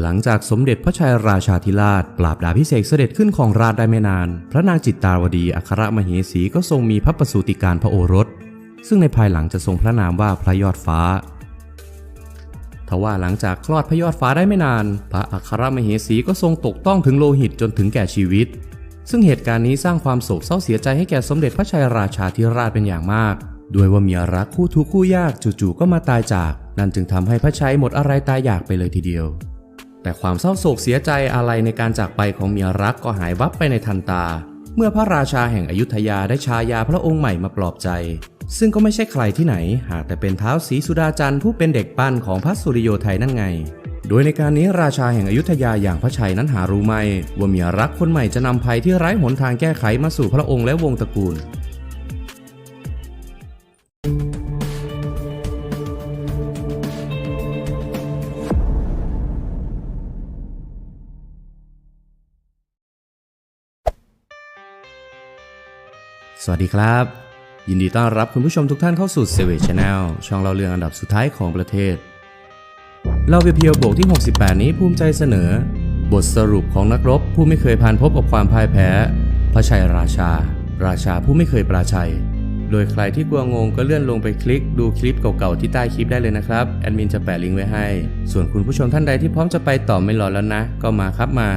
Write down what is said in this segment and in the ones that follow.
หลังจากสมเด็จพระชัยราชาธิราช ปราบดาพิเศษเสด็จขึ้นของราชได้ไม่นาน พระนางจิตตาวดีอัครมเหสีก็ทรงมีพระประสูติการพระโอรส ซึ่งในภายหลังจะทรงพระนามว่าพระยอดฟ้าทว่าหลังจากคลอดพระยอดฟ้าได้ไม่นาน พระอัครมเหสีก็ทรงตกต้องถึงโลหิตจนถึงแก่ชีวิต ซึ่งเหตุการณ์นี้สร้างความโศกเศร้าเสียใจให้แก่สมเด็จพระชัยราชาธิราชเป็นอย่างมาก ด้วยว่าเมียรักคู่ทุกคู่ยากจู่ๆก็มาตายจาก นั่นจึงทำให้พระชัยหมดอะไรตายอยากไปเลยทีเดียว แต่ความเศร้าโศกเสียใจอะไรในการจากไปของเมียรักก็หายวับไปในทันตา เมื่อพระราชาแห่งอยุธยาได้ชายาพระองค์ใหม่มาปลอบใจ ซึ่งก็ไม่ใช่ใครที่ไหน หากแต่เป็นเท้าวศรีสุดาจันทร์ผู้เป็นเด็กปั้นของพระสุริโยไทยนั่นไงโดยในการนี้ราชาแห่งอยุธยาอย่างพระชัยนั้นหารู้ไหม ว่าเมียรักคนใหม่จะนำภัยที่ไร้หนทางแก้ไขมาสู่พระองค์และวงตระกูล สวัสดีครับ ยินดีต้อนรับคุณผู้ชมทุกท่านเข้าสู่เซเว c h แนลช่องเราเรื่องอันดับสุดท้ายของประเทศเราเพียวๆบทที่ 68 นี้ภูมิใจเสนอ บทสรุปของนักรบผู้ไม่เคยผ่านพบกับความพ่ายแพ้ พระชัยราชา ราชาผู้ไม่เคยปราชัย โดยใครที่กลัวงงก็เลื่อนลงไปคลิกดูคลิปเก่าๆที่ใต้คลิปได้เลยนะครับแอดมินจะแปะลิงก์ไว้ให้ ส่วนคุณผู้ชมท่านใดที่พร้อมจะไปต่อไม่รอแล้วนะ ก็มาครับมา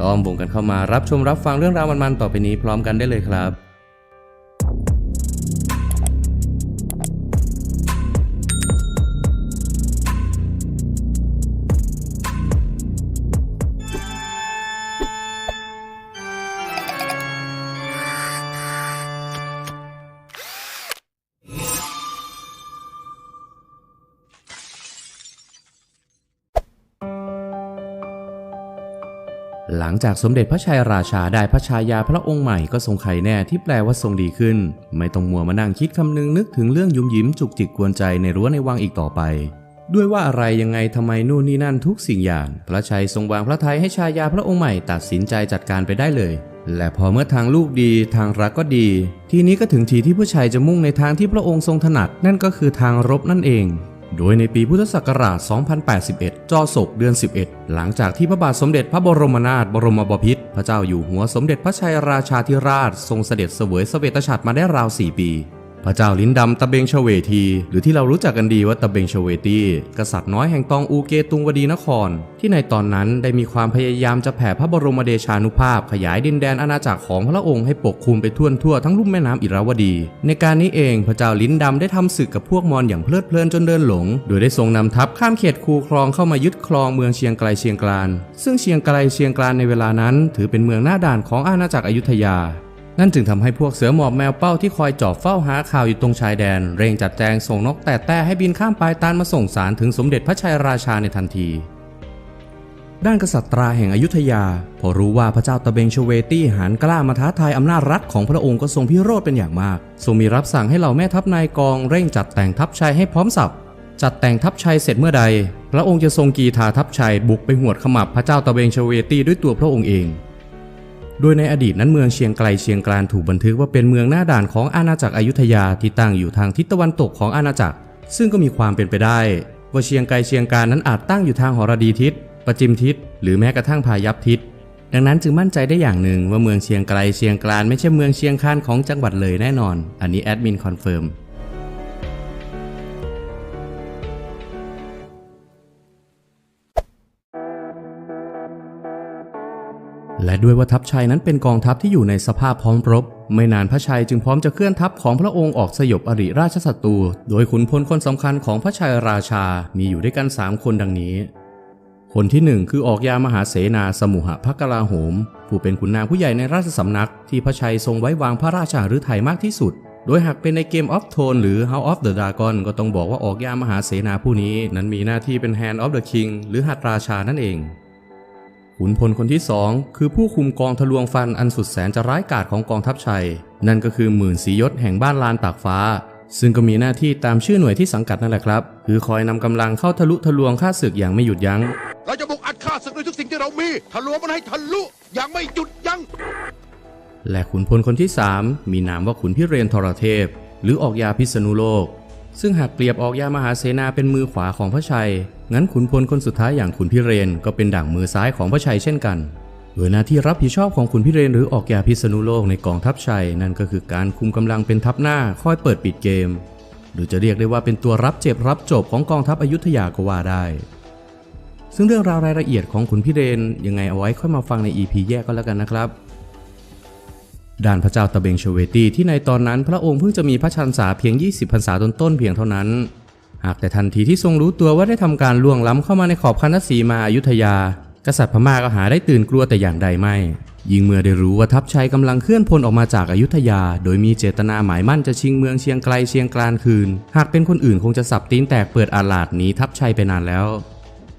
ต้อมวงกันเข้ามารับชมรับฟังเรื่องราวมันๆต่อไปนี้พร้อมกันได้เลยครับ หลังจากสมเด็จพระชัยราชาได้พระชายาพระองค์ใหม่ก็ทรงไข่แน่ที่แปลว่าทรงดีขึ้น ไม่ต้องมัวมานั่งคิดคำนึงนึกถึงเรื่องยุ่มยิ้มจุกจิกกวนใจในรั้วในวังอีกต่อไป ด้วยว่าอะไรยังไงทำไมนู่นนี่นั่นทุกสิ่งอย่าง พระชัยทรงวางพระทัยให้ชายาพระองค์ใหม่ตัดสินใจจัดการไปได้เลย และพอเมื่อทางลูกดีทางรักก็ดี ทีนี้ก็ถึงทีที่ผู้ชายจะมุ่งในทางที่พระองค์ทรงถนัดนั่นก็คือทางรบนั่นเอง โดยในปีพุทธศักราช 2081 จอศกเดือน 11 หลังจากที่พระบาทสมเด็จพระบรมนาถบรมบพิตรพระเจ้าอยู่หัวสมเด็จพระชัยราชาธิราช ทรงเสด็จเสวยสเวตฉัตรมาได้ราว 4 ปี พระเจ้าลิ้นดำตะเบงชเวที หรือที่เรารู้จักกันดีว่าตะเบงชเวตี กษัตริย์น้อยแห่งตองอูเกตุงวดีนคร ที่ในตอนนั้นได้มีความพยายามจะแผ่พระบรมเดชานุภาพ ขยายดินแดนอาณาจักรของพระองค์ให้ปกคลุมไปทั่วทั่วทั้งลุ่มแม่น้ำอิราวดี ในการนี้เองพระเจ้าลิ้นดำได้ทำศึกกับพวกมอญอย่างเพลิดเพลินจนเดินหลง โดยได้ทรงนำทัพข้ามเขตคูคลองเข้ามายึดครองเมืองเชียงไกลเชียงกลาน ซึ่งเชียงไกลเชียงกลานในเวลานั้น ถือเป็นเมืองหน้าด่านของอาณาจักรอยุธยา นั่นจึงทำให้พวกเสือหมอบแมวเป้าที่คอยจอบเฝ้าหาข่าวอยู่ตรงชายแดน เร่งจัดแจงส่งนกแต่แต่ให้บินข้ามปลายตานมาส่งสารถึงสมเด็จพระชัยราชาในทันที ด้านกษัตริย์แห่งอยุธยา พอรู้ว่าพระเจ้าตะเบงชเวตี้หานกล้ามาท้าทายอำนาจรัฐของพระองค์ก็ทรงพิโรธเป็นอย่างมาก ทรงมีรับสั่งให้เหล่าแม่ทัพนายกองเร่งจัดแต่งทัพชัยให้พร้อมสับจัดแต่งทัพชัยเสร็จเมื่อใด พระองค์จะทรงกีทาทัพชัยบุกไปหวดขมับพระเจ้าตะเบงชเวตี้ด้วยตัวพระองค์เอง โดยในอดีตนั้นเมืองเชียงไกลเชียงกลานถูกบันทึกว่าเป็นเมืองหน้าด่านของอาณาจักรอยุธยาที่ตั้งอยู่ทางทิศตะวันตกของอาณาจักร ซึ่งก็มีความเป็นไปได้ ว่าเชียงไกลเชียงกลานนั้นอาจตั้งอยู่ทางหรดีทิศประจิมทิศหรือแม้กระทั่งพายัพทิศดังนั้นจึงมั่นใจได้อย่างหนึ่งว่าเมืองเชียงไกลเชียงกลานไม่ใช่เมืองเชียงคานของจังหวัดเลยแน่นอน อันนี้แอดมินคอนเฟิร์ม และด้วยว่าทัพชัยนั้นเป็นกองทัพที่อยู่ในสภาพพร้อมรบ ไม่นานพระชัยจึงพร้อมจะเคลื่อนทัพของพระองค์ออกสยบอริราชศัตรู โดยขุนพลคนสำคัญของพระชัยราชา มีอยู่ด้วยกัน 3 คนดังนี้ คนที่ 1 คือออกยามหาเสนาสมุหะพระกลาโหม ผู้เป็นขุนนางผู้ใหญ่ในราชสำนัก ที่พระชัยทรงไว้วางพระราชาฤทัยมากที่สุด โดยหากเป็นในเกมออฟโทนหรือ House of the Dragon ก็ต้องบอกว่าออกยามหาเสนาผู้นี้ นั้นมีหน้าที่เป็น Hand of the King หรือหัตราชานั่นเอง ขุนพลคนที่สองคือผู้คุมกองทะลวงฟันอันสุดแสนจะร้ายกาจของกองทัพชัย นั่นก็คือหมื่นสียศแห่งบ้านลานตากฟ้า ซึ่งก็มีหน้าที่ตามชื่อหน่วยที่สังกัดนั่นแหละครับ คือคอยนำกำลังเข้าทะลุทะลวงฆ่าศึกอย่างไม่หยุดยัง้งเราจะบุกอัดฆ่าศึกด้วยทุกสิ่งที่เรามีทะลวงมันให้ทะลุอย่างไม่หยุดยัง้งและขุนพลคนที่3มีนามว่าขุนพิเรนทรเทพ หรือออกยาพิษณุโลก ซึ่งหากเปรียบออกยามหาเสนาเป็นมือขวาของพระชัย งั้นขุนพลคนสุดท้ายอย่างขุนพิเรนก็เป็นด่างมือซ้ายของพระชัยเช่นกัน โดยหน้าที่รับผิดชอบของขุนพิเรนหรือออกยาพิษณุโลกในกองทัพชัยนั่นก็คือการคุมกำลังเป็นทัพหน้าคอยเปิดปิดเกม หรือจะเรียกได้ว่าเป็นตัวรับเจ็บรับจบของกองทัพอยุธยาก็ว่าได้ ซึ่งเรื่องราวรายละเอียดของขุนพิเรนยังไงเอาไว้ค่อยมาฟังใน EP แยกก็แล้วกันนะครับด้านพระเจ้าตะเบงเชเวตีที่ในตอนนั้นพระองค์เพิ่งจะมีพระชันษาเพียง 20พรรษาต้นๆเพียงเท่านั้น หากแต่ทันทีที่ทรงรู้ตัวว่าได้ทำการล่วงล้ำเข้ามาในขอบคันธสีมาอายุทยา กษัตริย์พม่าก็หาได้ตื่นกลัวแต่อย่างใดไม่ ยิ่งเมื่อได้รู้ว่าทัพชัยกำลังเคลื่อนพลออกมาจากอายุทยา โดยมีเจตนาหมายมั่นจะชิงเมืองเชียงไกลเชียงกลานคืน หากเป็นคนอื่นคงจะสับตีนแตกเปิดอาลาดหนีทัพชัยไปนานแล้ว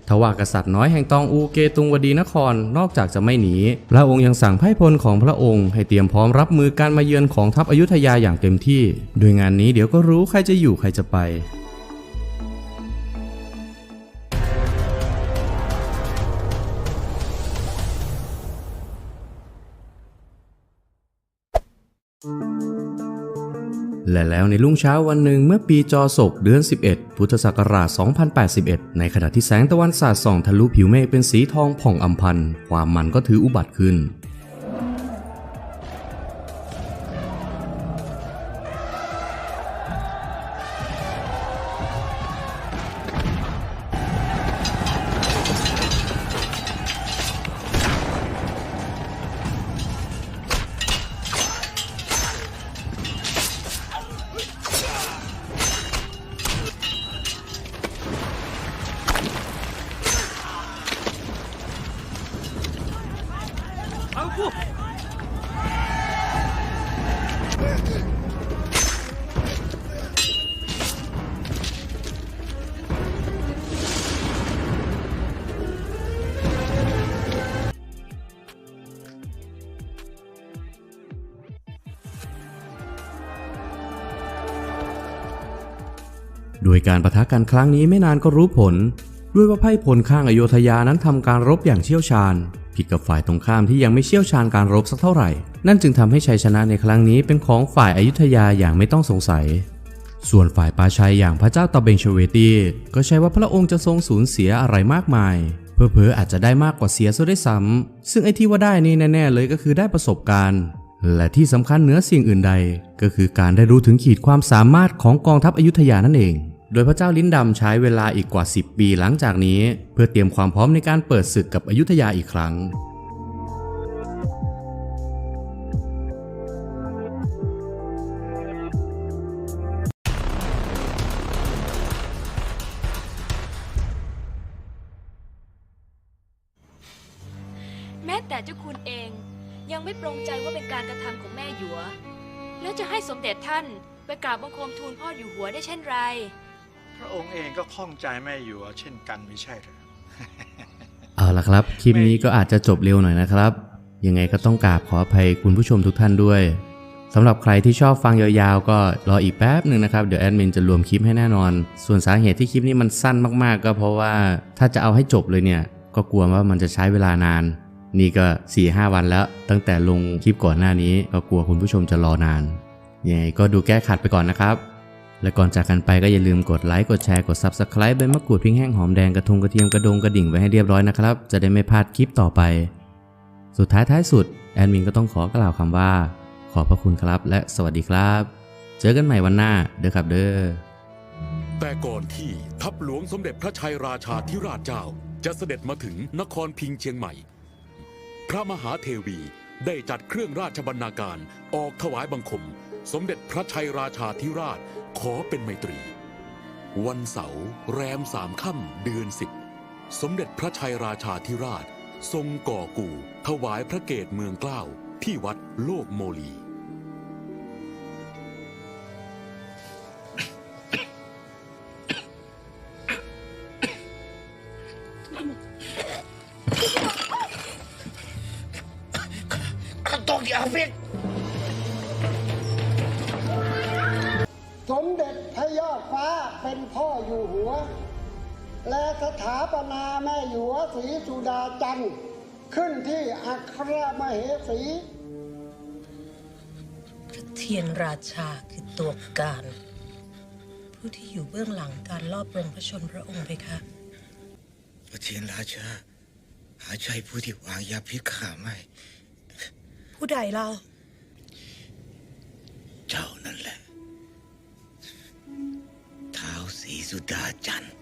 ทว่ากษัตริย์น้อยแห่งตองอูเกตุงวดีนครนอกจากจะไม่หนี พระองค์ยังสั่งไพ่พลของพระองค์ให้เตรียมพร้อมรับมือการมาเยือนของทัพอยุธยาอย่างเต็มที่ โดยงานนี้เดี๋ยวก็รู้ใครจะอยู่ใครจะไป และแล้วในรุ่งเช้าวันหนึ่งเมื่อปีจอศกเดือน 11 พุทธศักราช 2081 ในขณะที่แสงตะวันสาดส่องทะลุผิวเมฆเป็นสีทองผ่องอัมพันความมันก็ถืออุบัติขึ้น โดยการประทะกันครั้งนี้ไม่นานก็รู้ผล ด้วยว่าไพ่พลข้างอโยธยานั้นทำการรบอย่างเชี่ยวชาญ ผิดกับฝ่ายตรงข้ามที่ยังไม่เชี่ยวชาญการรบสักเท่าไหร่ นั่นจึงทำให้ชัยชนะในครั้งนี้เป็นของฝ่ายอายุธยาอย่างไม่ต้องสงสัย ส่วนฝ่ายปาชัยอย่างพระเจ้าตะเบงเชเวตีก็ใช่ว่าพระองค์จะทรงสูญเสียอะไรมากมาย เพอเพออาจจะได้มากกว่าเสียซะด้วยซ้ำซึ่งไอ้ที่ว่าได้นี่แน่ๆเลยก็คือได้ประสบการณ์ และที่สำคัญเหนือสิ่งอื่นใด ก็คือการได้รู้ถึงขีดความสามารถของกองทัพอยุธยานั่นเอง โดยพระเจ้าลิ้นดำใช้เวลาอีกกว่า 10 ปีหลังจากนี้ เพื่อเตรียมความพร้อมในการเปิดศึกกับอยุธยาอีกครั้ง แม้แต่เจ้าคุณเองยังไม่ปรงใจว่าเป็นการกระทำของแม่หยวแล้วจะให้สมเด็จท่านไปกราบบังคมทูลพ่ออยู่หัวได้เช่นไร ระองค์เองก็ข้องใจแม่หยวเช่นกันไม่ใช่หรือเอาละครับ คลิปนี้ก็อาจจะจบเร็วหน่อยนะครับ ยังไงก็ต้องกราบขออภัยคุณผู้ชมทุกท่านด้วยสำหรับใครที่ชอบฟังยาวๆ ก็รออีกแป๊บหนึ่งนะครับ เดี๋ยวแอดมินจะรวมคลิปให้แน่นอน ส่วนสาเหตุที่คลิปนี้มันสั้นมากๆ ก็เพราะว่าถ้าจะเอาให้จบเลยเนี่ย ก็กลัวว่ามันจะใช้เวลานาน นี่ก็4ีหวันแล้ว ตั้งแต่ลงคลิปก่อนหน้านี้ก็กลัวคุณผู้ชมจะรอนานยังไงก็ดูแก้ขัดไปก่อนนะครับ และก่อนจากกันไปก็อย่าลืมกดไลค์กดแชร์กด Subscribe ใบมะกรูดพริกแห้งหอมแดงกระทงกระเทียมกระดงกระดิ่งไว้ให้เรียบร้อยนะครับ จะได้ไม่พลาดคลิปต่อไป สุดท้ายท้ายสุดแอดมินก็ต้องขอกล่าวคำว่า ขอบพระคุณครับและสวัสดีครับ เจอกันใหม่วันหน้าเด้อครับเด้อแต่ก่อนที่ทัพหลวงสมเด็จพระชัยราชาธิราชเจ้า จะเสด็จมาถึงนครพิงเชียงใหม่ พระมหาเทวีได้จัดเครื่องราชบรรณาการออกถวายบังคม สมเด็จพระชัยราชาธิราช ขอเป็นไมตรี วันเสาร์แรมสามค่ำเดือนสิบสมเด็จพระชัยราชาธิราช ทรงก่อกู่ถวายพระเกศเมืองเกล้าที่วัดโลกโมลี สมเด็จพระยอดฟ้าเป็นพ่ออยู่หัว และสถาปนาแม่หยวศรีสุดาจันทร์ขึ้นที่อัครมเหสี พระเทียนราชาคือตัวการพผู้ที่อยู่เบื้องหลังการลอบปลงพระชนพระองค์ไปคะพระเทียนราชา หาใช่ผู้ที่วางยาพิษข้าไม่ ผู้ใดเรา เ